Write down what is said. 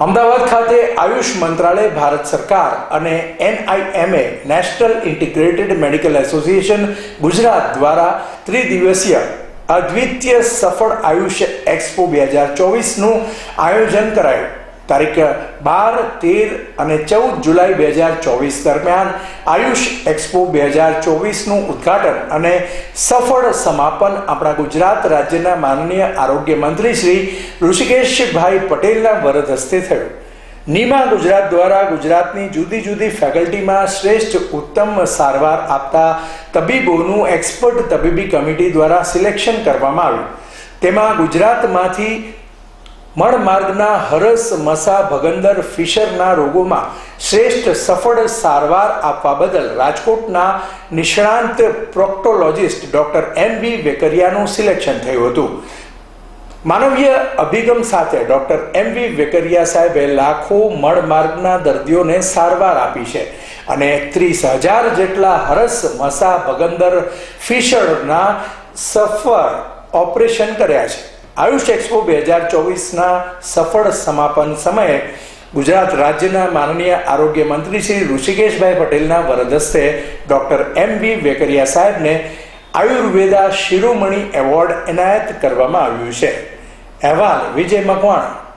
અમદાવાદ ખાતે આયુષ મંત્રાલય, ભારત સરકાર અને NIMA, national integrated medical association, Gujarat દ્વારા ત્રિદિવસીય અદ્વિતીય સફળ આયુષ્ય એક્સપો બે હજાર ચોવીસનું આયોજન કરાયું. તારીખ બાર, તેર અને ચૌદ જુલાઈ બે હજાર ચોવીસ દરમિયાન આયુષ એક્સપો બે હજાર ચોવીસનું ઉદ્ઘાટન અને સફળ સમાપન આપણા ગુજરાત રાજ્યના માનનીય આરોગ્ય મંત્રી શ્રી ઋષિકેશભાઈ પટેલના વરદ હસ્તે થયું. નીમા ગુજરાત દ્વારા ગુજરાતની જુદી જુદી ફેકલ્ટીમાં શ્રેષ્ઠ ઉત્તમ સારવાર આપતા તબીબોનું એક્સપર્ટ તબીબી કમિટી દ્વારા સિલેક્શન કરવામાં આવ્યું. તેમાં ગુજરાતમાંથી મળમાર્ગના હરસ મસા ભગંદર ફિશરના રોગોમાં શ્રેષ્ઠ સફળ સારવાર આપવા બદલ રાજકોટના નિષ્ણાંત પ્રોક્ટોલોજિસ્ટ ડોક્ટર એમ વી વેકરિયાનું સિલેક્શન થયું હતું. માનવીય અભિગમ સાથે ડોક્ટર એમ વી વેકરિયા સાહેબે લાખો મળમાર્ગના દર્દીઓને સારવાર આપી છે અને ત્રીસ હજાર જેટલા હરસ મસા ભગંદર ફિશરના સફળ ઓપરેશન કર્યા છે. આયુષ એક્સપો બે હજાર ચોવીસના સફળ સમાપન સમયે ગુજરાત રાજ્યના માનનીય આરોગ્ય મંત્રી શ્રી ઋષિકેશભાઈ પટેલના વરદ હસ્તે ડોક્ટર એમ વી વેકરિયા સાહેબને આયુર્વેદા શિરોમણી એવોર્ડ એનાયત કરવામાં આવ્યું છે. અહેવાલ વિજય મકવાણા.